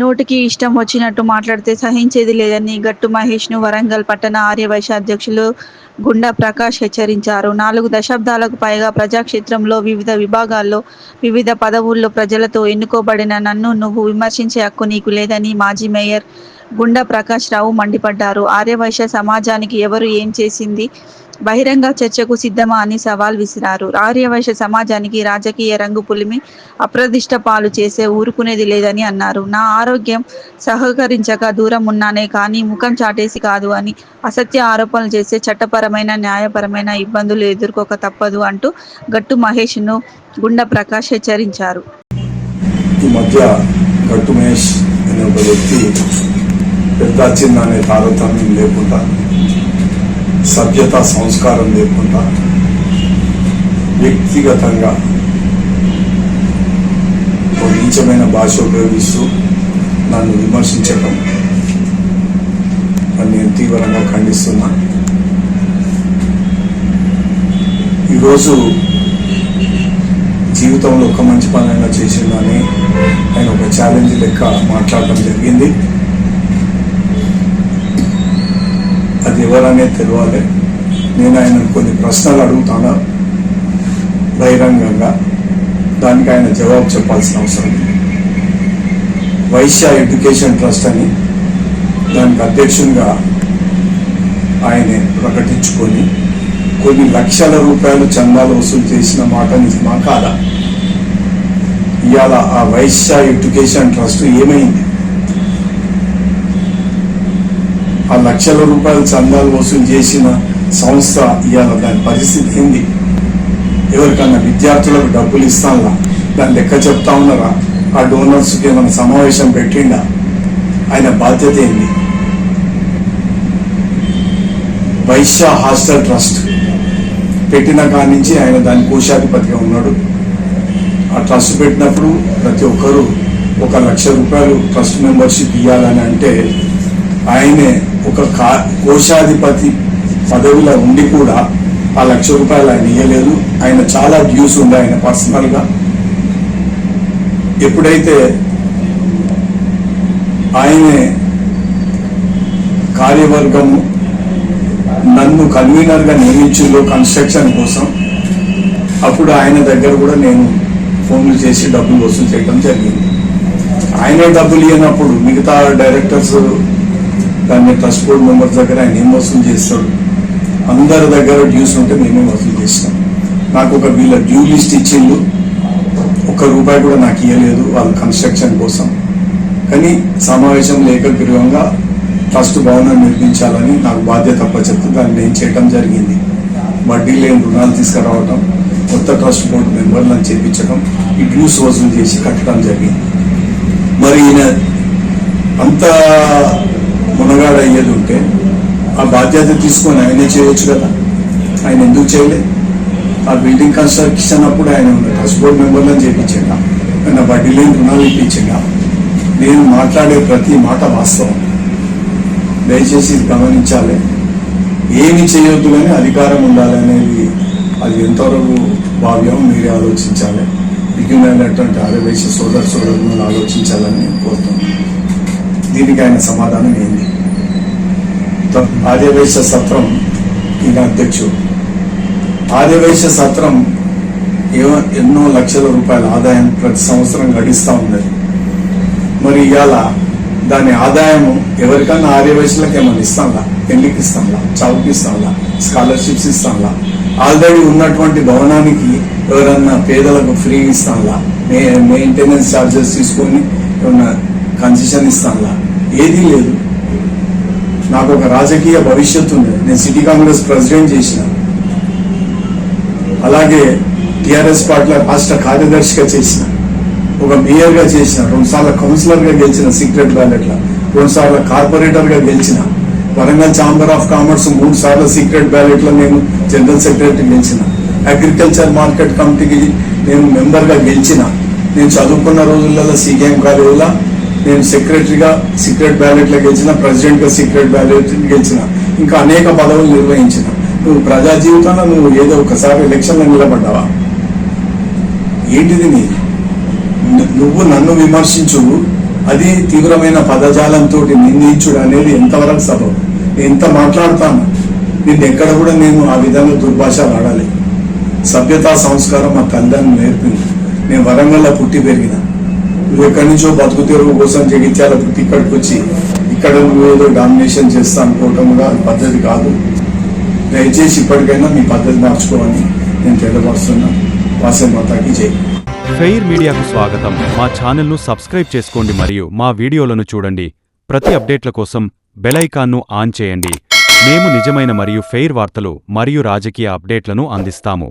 నోటికి ఇష్టం వచ్చినట్టు మాట్లాడితే సహించేది లేదని గట్టు మహేష్ను వరంగల్ పట్టణ ఆర్యవైశ్య అధ్యక్షులు గుండా ప్రకాష్ హెచ్చరించారు. నాలుగు దశాబ్దాలకు పైగా ప్రజాక్షేత్రంలో వివిధ విభాగాల్లో వివిధ పదవుల్లో ప్రజలతో ఎన్నుకోబడిన నన్ను నువ్వు విమర్శించే హక్కు నీకు లేదని మాజీ మేయర్ గుండా ప్రకాష్ రావు మండిపడ్డారు. ఆర్యవైశ్య సమాజానికి ఎవరు ఏం చేసింది? బహిరంగ చర్చకు సిద్ధమా అని సవాల్ విసిరారు. ఆర్యవైశ్య సమాజానికి రాజకీయ రంగు పులిమి అప్రదిష్ట పాలు చేసే ఊరుకునేది లేదని అన్నారు. నా ఆరోగ్యం సహకరించక దూరం ఉన్నానే కానీ ముఖం చాటేసి కాదు అని అసత్య ఆరోపణలు చేసే చట్టపరమైన న్యాయపరమైన ఇబ్బందులు ఎదుర్కోక తప్పదు అంటూ గట్టు మహేష్ను గుండా ప్రకాష్ హెచ్చరించారు. ఈ మధ్య గట్టు మహేష్ అనే ఒక వ్యక్తి పెద్ద చిన్న అనే తారతమ్యం లేకుండా సభ్యత సంస్కారం లేకుండా వ్యక్తిగతంగా ఒక నీచమైన భాష ఉపయోగిస్తూ నన్ను విమర్శించడం అని నేను తీవ్రంగా ఖండిస్తున్నా. ఈరోజు జీవితంలో ఒక మంచి పని అయినా చేసిందని ఆయన ఒక ఛాలెంజ్ లెక్క మాట్లాడటం జరిగింది. ఎవరనే ఎవరనేది తెలియాలి నేను ఆయన కొన్ని ప్రశ్నలు అడుగుతాను. బహిరంగంగా దానికి ఆయన జవాబు చెప్పాల్సిన అవసరం ఉంది. వైశ్య ఎడ్యుకేషన్ ట్రస్ట్ అని దానికి అధ్యక్షునిగా ఆయన ప్రకటించుకొని కొన్ని లక్షల రూపాయలు చందాలు వసూలు చేసిన మాట నిజమా కాదా? ఇవాళ ఆ వైశ్య ఎడ్యుకేషన్ ట్రస్ట్ ఏమైంది? ఆ లక్షల రూపాయలు చందాలు వసూలు చేసిన సంస్థ ఇవాళ దాని పరిస్థితి ఏంది? ఎవరికన్నా విద్యార్థులకు డబ్బులు ఇస్తానులా? దాని లెక్క చెప్తా ఉన్నారా? ఆ డోనర్స్కి ఏమైనా సమావేశం పెట్టిండా? ఆయన బాధ్యత ఏంది? వైశ్య హాస్టల్ ట్రస్ట్ పెట్టిన కాడి నుంచి ఆయన దాని కోశాధిపతిగా ఉన్నాడు. ఆ ట్రస్ట్ పెట్టినప్పుడు ప్రతి ఒక్కరూ ఒక లక్ష రూపాయలు ట్రస్ట్ మెంబర్షిప్ ఇవ్వాలని అంటే ఆయనే ఒక కా కోశాధిపతి పదవిలో ఉండి కూడా ఆ లక్ష రూపాయలు ఆయన ఇవ్వలేదు ఆయన చాలా డ్యూస్ ఉంది ఆయన పర్సనల్గా ఎప్పుడైతే ఆయనే కార్యవర్గము నన్ను కన్వీనర్గా నియమించిందో కన్స్ట్రక్షన్ కోసం అప్పుడు ఆయన దగ్గర కూడా నేను ఫోన్లు చేసి డబ్బులు వసూలు చేయడం జరిగింది. ఆయనే డబ్బులు ఇవ్వనప్పుడు మిగతా డైరెక్టర్స్ దాన్ని ట్రస్ట్ బోర్డ్ మెంబర్స్ దగ్గర ఆయన ఏం వసూలు చేస్తాడు? అందరి దగ్గర డ్యూస్ ఉంటే మేమే వసూలు చేస్తాం. నాకు ఒక వీళ్ళ డ్యూ లిస్ట్ ఇచ్చిండు ఒక్క రూపాయి కూడా నాకు ఇవ్వలేదు వాళ్ళ కన్స్ట్రక్షన్ కోసం. కానీ సమావేశం ఏకగ్రీవంగా ట్రస్ట్ భవనం నిర్మించాలని నాకు బాధ్యత చెప్తే దాన్ని నేను చేయటం జరిగింది. వడ్డీ లేని రుణాలు తీసుకురావటం కొత్త ట్రస్ట్ బోర్డు మెంబర్లను చేపించడం ఈ డ్యూస్ వసూలు చేసి కట్టడం జరిగింది. మరి ఈయన అంత మునగాడ అయ్యేది ఉంటే ఆ బాధ్యత తీసుకొని ఆయనే చేయొచ్చు కదా. ఆయన ఎందుకు చేయలే? ఆ బిల్డింగ్ కన్స్ట్రక్షన్ అప్పుడు ఆయన ట్రస్ట్ బోర్డు మెంబర్లను చేయించిండా ఆయన వడ్డీ లేని రుణాలు ఇప్పించిండా? నేను మాట్లాడే ప్రతి మాట వాస్తవం. దయచేసి ఇది గమనించాలి. ఏమి చేయొద్దు కానీ అధికారం ఉండాలనేది అది ఎంతవరకు భావ్యం మీరే ఆలోచించాలి. దిగునైనటువంటి ఆర్యవైశ్య సోదర సోదరులను ఆలోచించాలని నేను కోరుతున్నాను. దీనికి ఆయన సమాధానం ఏంది? ఆదివేశ సత్రం ఈయన అధ్యక్షుడు. ఆర్యవైశ్య సత్రం ఏవ- ఎన్నో లక్షల రూపాయల ఆదాయం ప్రతి సంవత్సరం గడిస్తూ ఉన్నది మరి ఇవాళ దాని ఆదాయము ఎవరికన్నా ఆర్యవయసులకు ఏమైనా ఇస్తాంలా పెళ్ళికి ఇస్తాంలా చౌకి ఇస్తాంలా స్కాలర్షిప్స్ ఇస్తాంలా ఆల్రెడీ ఉన్నటువంటి భవనానికి ఎవరన్నా పేదలకు ఫ్రీ ఇస్తాంలా మే మెయింటెనెన్స్ ఛార్జెస్ తీసుకొని ఏమన్నా కన్సెషన్ ఇస్తానులా ఏదీ లేదు. నాకు ఒక రాజకీయ భవిష్యత్తు ఉంది. నేను సిటీ కాంగ్రెస్ ప్రెసిడెంట్ చేసిన. అలాగే టిఆర్ఎస్ పార్టీలో రాష్ట్ర కార్యదర్శిగా చేసిన. ఒక మేయర్గా చేసిన. రెండుసార్లు కౌన్సిలర్గా గెలిచిన సీక్రెట్ బ్యాలెట్ రెండుసార్లు కార్పొరేటర్గా గెలిచిన. వరంగల్ ఛాంబర్ ఆఫ్ కామర్స్ మూడు సార్లు సీక్రెట్ బ్యాలెట్లో నేను జనరల్ సెక్రటరీ గెలిచిన. అగ్రికల్చర్ మార్కెట్ కమిటీకి నేను మెంబర్గా గెలిచిన. నేను చదువుకున్న రోజులలో సీకేఎం కాలేజీలో నేను సెక్రటరీగా సీక్రెట్ బ్యాలెట్లో గెలిచిన ప్రెసిడెంట్గా సీక్రెట్ బ్యాలెట్ గెలిచిన ఇంకా అనేక పదవులు నిర్వహించిన. నువ్వు ప్రజా జీవితంలో నువ్వు ఏదో ఒకసారి ఎలక్షన్లో నిలబడ్డావా? ఏంటిది నీ? నువ్వు నన్ను విమర్శించు. అది తీవ్రమైన పదజాలంతో నిందించుడు అనేది ఎంతవరకు సభ ఎంత మాట్లాడతాను? నేను ఎక్కడ కూడా నేను ఆ విధంగా దుర్భాష వాడాలి. సభ్యతా సంస్కారం మా తల్లిదండ్రులు నేర్పింది. నేను వరంగల్లో పుట్టి పెరిగిన. నువ్వు ఎక్కడి నుంచో బతుకు తెరువు కోసం జగిత్యాల పుట్టి ఇక్కడికి వచ్చి ఇక్కడ నువ్వు ఏదో డామినేషన్ చేస్తా అనుకోవటం కూడా పద్ధతి కాదు. దయచేసి ఇప్పటికైనా మీ పద్ధతి మార్చుకోవాలని నేను తెలియపరుస్తున్నా వాసే మాతాకి జై. ఫెయిర్ మీడియాకు స్వాగతం. మా ఛానల్ను సబ్స్క్రైబ్ చేసుకోండి మరియు మా వీడియోలను చూడండి. ప్రతి అప్డేట్ల కోసం బెలైకాన్ను ఆన్ చేయండి. మేము నిజమైన మరియు ఫెయిర్ వార్తలు మరియు రాజకీయ అప్డేట్లను అందిస్తాము.